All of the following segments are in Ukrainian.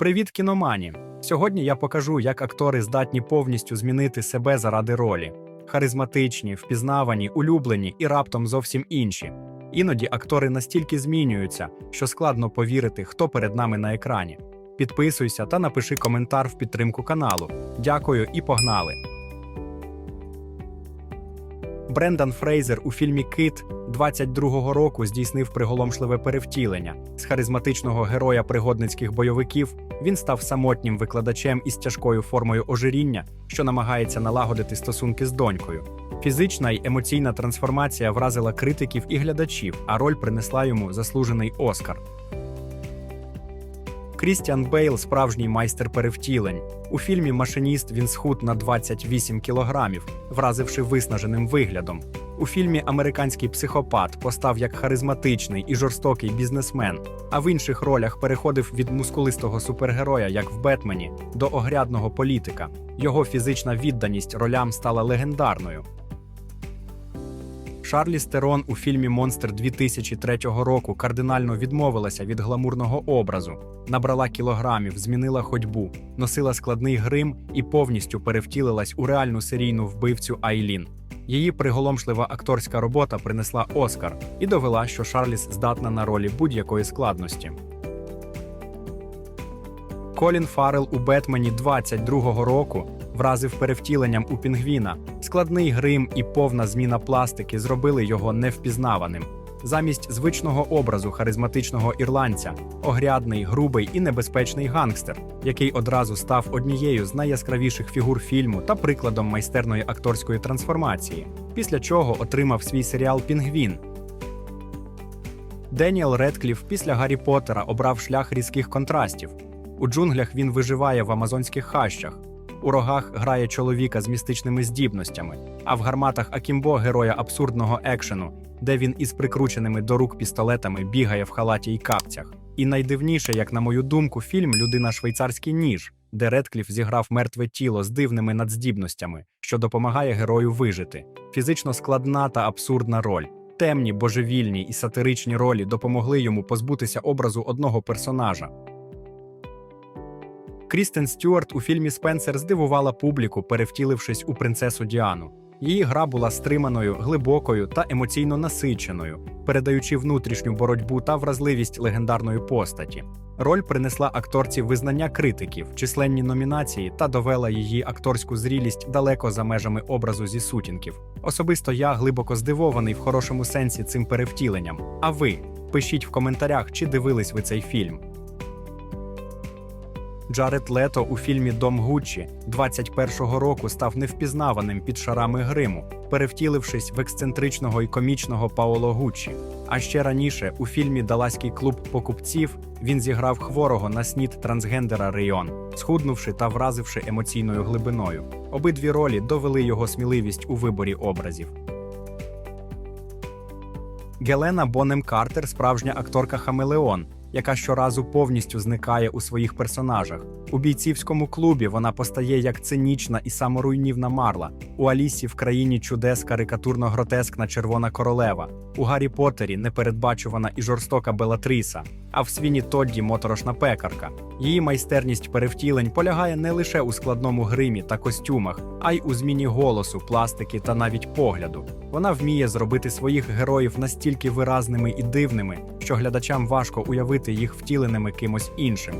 Привіт, кіномані! Сьогодні я покажу, як актори здатні повністю змінити себе заради ролі. Харизматичні, впізнавані, улюблені і раптом зовсім інші. Іноді актори настільки змінюються, що складно повірити, хто перед нами на екрані. Підписуйся та напиши коментар в підтримку каналу. Дякую і погнали! Брендан Фрейзер у фільмі Кит 22-го року здійснив приголомшливе перевтілення. З харизматичного героя пригодницьких бойовиків він став самотнім викладачем із тяжкою формою ожиріння, що намагається налагодити стосунки з донькою. Фізична й емоційна трансформація вразила критиків і глядачів, а роль принесла йому заслужений Оскар. Крістіан Бейл справжній майстер перевтілень. У фільмі Машиніст він схуд на 28 кілограмів, вразивши виснаженим виглядом. У фільмі Американський психопат постав як харизматичний і жорстокий бізнесмен, а в інших ролях переходив від мускулистого супергероя, як в Бетмені, до огрядного політика. Його фізична відданість ролям стала легендарною. Шарлі Стерон у фільмі Монстр 2003 року кардинально відмовилася від гламурного образу, набрала кілограмів, змінила ходьбу, носила складний грим і повністю перевтілилась у реальну серійну вбивцю Айлін. Її приголомшлива акторська робота принесла Оскар і довела, що Шарліс здатна на ролі будь-якої складності. Колін Фаррелл у Бетмені 22-го року вразив перевтіленням у пінгвіна. Складний грим і повна зміна пластики зробили його невпізнаваним. Замість звичного образу харизматичного ірландця, огрядний, грубий і небезпечний гангстер, який одразу став однією з найяскравіших фігур фільму та прикладом майстерної акторської трансформації, після чого отримав свій серіал Пінгвін. Деніел Редкліф після Гаррі Поттера обрав шлях різких контрастів. У джунглях він виживає в амазонських хащах. У рогах грає чоловіка з містичними здібностями, а в гарматах Акімбо героя абсурдного екшену, де він із прикрученими до рук пістолетами бігає в халаті й капцях. І найдивніше, як на мою думку, фільм Людина швейцарський ніж, де Редкліф зіграв мертве тіло з дивними надздібностями, що допомагає герою вижити. Фізично складна та абсурдна роль. Темні, божевільні і сатиричні ролі допомогли йому позбутися образу одного персонажа. Крістен Стюарт у фільмі Спенсер здивувала публіку, перевтілившись у принцесу Діану. Її гра була стриманою, глибокою та емоційно насиченою, передаючи внутрішню боротьбу та вразливість легендарної постаті. Роль принесла акторці визнання критиків, численні номінації та довела її акторську зрілість далеко за межами образу зі сутінків. Особисто я глибоко здивований в хорошому сенсі цим перевтіленням. А ви пишіть в коментарях, чи дивились ви цей фільм. Джаред Лето у фільмі Дом Гуччі 21-го року став невпізнаваним під шарами гриму, перевтілившись в ексцентричного і комічного Паоло Гуччі. А ще раніше у фільмі Даласький клуб покупців він зіграв хворого на снід трансгендера Рейон, схуднувши та вразивши емоційною глибиною. Обидві ролі довели його сміливість у виборі образів. Гелена Бонем Картер справжня акторка Хамелеон, яка щоразу повністю зникає у своїх персонажах. У бійцівському клубі вона постає як цинічна і саморуйнівна марла. У Алісі в країні чудес карикатурно гротескна червона королева. У Гаррі Поттері непередбачувана і жорстока Белатриса. А в свіні Тодді моторошна пекарка. Її майстерність перевтілень полягає не лише у складному гримі та костюмах, а й у зміні голосу, пластики та навіть погляду. Вона вміє зробити своїх героїв настільки виразними і дивними, що глядачам важко уявити їх втіленими кимось іншим.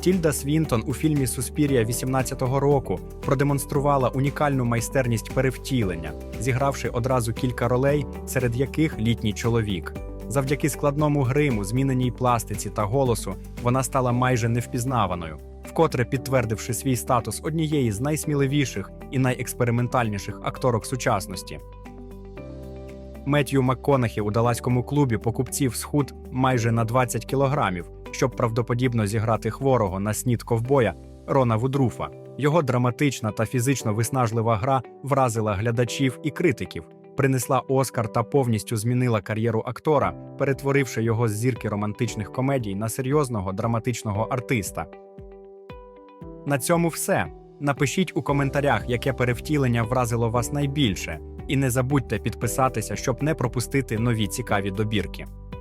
Тільда Свінтон у фільмі Суспір'я 18-го року продемонструвала унікальну майстерність перевтілення, зігравши одразу кілька ролей, серед яких літній чоловік. Завдяки складному гриму, зміненій пластиці та голосу, вона стала майже невпізнаваною, вкотре підтвердивши свій статус однієї з найсміливіших і найекспериментальніших акторок сучасності. Меттью МакКонахі у далаському клубі покупців схуд майже на 20 кілограмів, щоб правдоподібно зіграти хворого на снід ковбоя Рона Вудруфа. Його драматична та фізично виснажлива гра вразила глядачів і критиків, принесла Оскар та повністю змінила кар'єру актора, перетворивши його з зірки романтичних комедій на серйозного драматичного артиста. На цьому все. Напишіть у коментарях, яке перевтілення вразило вас найбільше, і не забудьте підписатися, щоб не пропустити нові цікаві добірки.